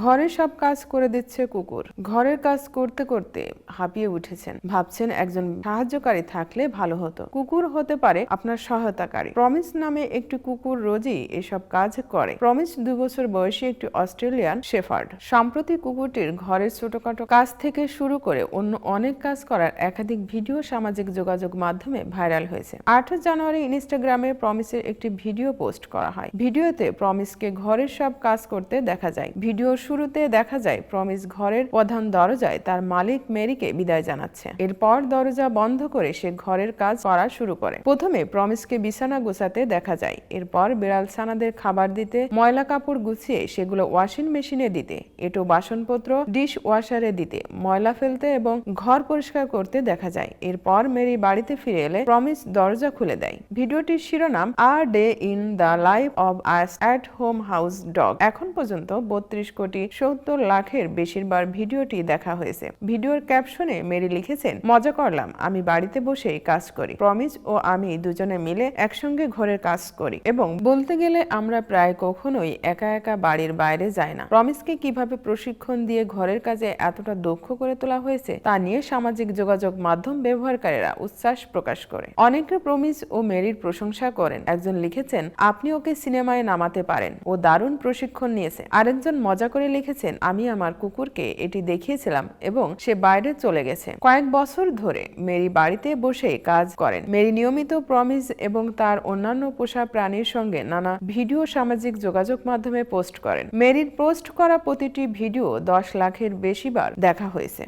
ঘরে সব কাজ করে দিচ্ছে কুকুর। ঘরের কাজ করতে করতে হাঁপিয়ে উঠেছেন। ভাবছেন একজন সাহায্যকারী থাকলে ভালো হতো। কুকুর হতে পারে আপনার সহায়তাকারী। প্রমিস নামে একটি কুকুর রোজই এসব কাজ করে। প্রমিস দু বছর বয়সী একটি অস্ট্রেলিয়ান শেফার্ড। সম্প্রতি কুকুরটির ঘরের ছোটখাটো কাজ থেকে শুরু করে অন্য অনেক কাজ করার একাধিক ভিডিও সামাজিক যোগাযোগ মাধ্যমে ভাইরাল হয়েছে। আট জানুয়ারি ইনস্টাগ্রামে প্রমিসের একটি ভিডিও পোস্ট করা হয়। ভিডিওতে প্রমিসকে ঘরের সব কাজ করতে দেখা যায়। ভিডিওর শুরুতে দেখা যায়, প্রমিস ঘরের প্রধান দরজায় তার মালিক মেরিকে বিদায় জানাচ্ছে। এরপর দরজা বন্ধ করে সে ঘরের কাজ করা শুরু করে। প্রথমে প্রমিসকে বিছানা গোছাতে দেখা যায়। এরপর বিড়াল ছানাদের খাবার দিতে, ময়লা কাপড় গুছিয়ে সেগুলো ওয়াশিং মেশিনে দিতে, এটো বাসনপত্র, ডিশ ওয়াশারে দিতে, ময়লা ফেলতে এবং ঘর পরিষ্কার করতে দেখা যায়। এরপর মেরি বাড়িতে ফিরে এলে প্রমিস দরজা খুলে দেয়। ভিডিওটির শিরোনাম আর day in the life of us at home house dog. এখন পর্যন্ত বত্রিশ কোটি সত্তর লাখের বেশিরভাগ ভিডিওটি দেখা হয়েছে। ভিডিওর ক্যাপশনে মেরি লিখেছেন, মজা করলাম, আমি বাড়িতে বসেই কাজ করি। প্রমিস ও আমি দুজনে মিলে একসঙ্গে ঘরের কাজ করি। এবং বলতে গেলে, আমরা প্রায় কখনোই একা একা বাড়ির বাইরে যাই না। প্রমিসকে কীভাবে প্রশিক্ষণ দিয়ে ঘরের কাজে এতটা দক্ষ করে তোলা হয়েছে, তা নিয়ে সামাজিক যোগাযোগ মাধ্যম ব্যবহারকারীরা উচ্ছ্বাস প্রকাশ করে। অনেকে প্রমিস ও মেরির প্রশংসা করেন। একজন লিখেছেন, আপনি ওকে সিনেমায় নামাতে পারেন। ও দারুণ প্রশিক্ষণ নিয়েছে। আরেকজন, মজা করে লিখেছেন, আমি আমার কুকুরকে এটি দেখিয়েছিলাম এবং সে বাইরে চলে গেছে। কয়েক বছর ধরে মেরি বাড়িতে বসে কাজ করেন। মেরি নিয়মিত প্রমিস এবং তার অন্যান্য পোষা প্রাণীর সঙ্গে নানা ভিডিও সামাজিক যোগাযোগ মাধ্যমে পোস্ট করেন। মেরির পোস্ট করা প্রতিটি ভিডিও দশ লাখের বেশি বার দেখা হয়েছে।